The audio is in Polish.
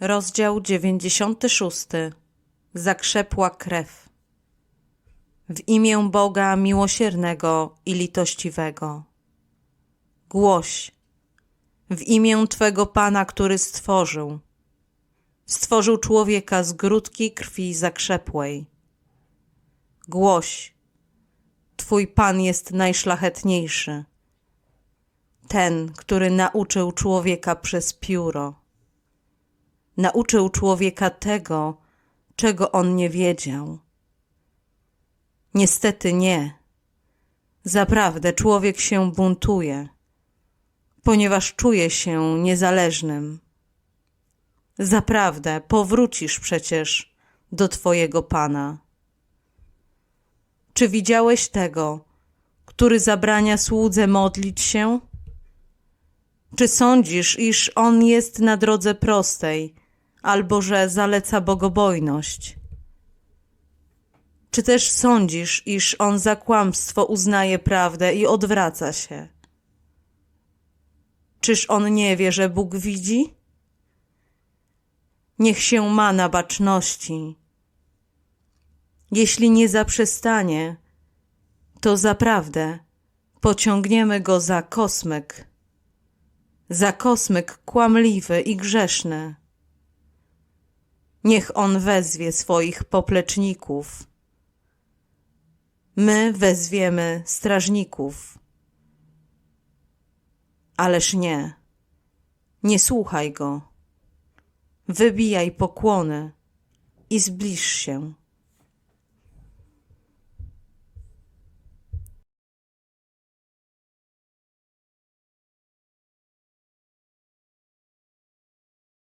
Rozdział 96. Zakrzepła krew. W imię Boga miłosiernego i litościwego. Głoś. W imię Twego Pana, który stworzył. Stworzył człowieka z grudki krwi zakrzepłej. Głoś. Twój Pan jest najszlachetniejszy. Ten, który nauczył człowieka przez pióro nauczył człowieka tego, czego on nie wiedział. Niestety nie. Zaprawdę człowiek się buntuje, ponieważ czuje się niezależnym. Zaprawdę powrócisz przecież do Twojego Pana. Czy widziałeś tego, który zabrania słudze modlić się? Czy sądzisz, iż on jest na drodze prostej, albo że zaleca bogobojność? Czy też sądzisz, iż on za kłamstwo uznaje prawdę i odwraca się? Czyż on nie wie, że Bóg widzi? Niech się ma na baczności. Jeśli nie zaprzestanie, to zaprawdę pociągniemy go za kosmyk za kosmyk kłamliwy i grzeszny. Niech on wezwie swoich popleczników. My wezwiemy strażników. Ależ nie, nie słuchaj go. Wybijaj pokłony i zbliż się.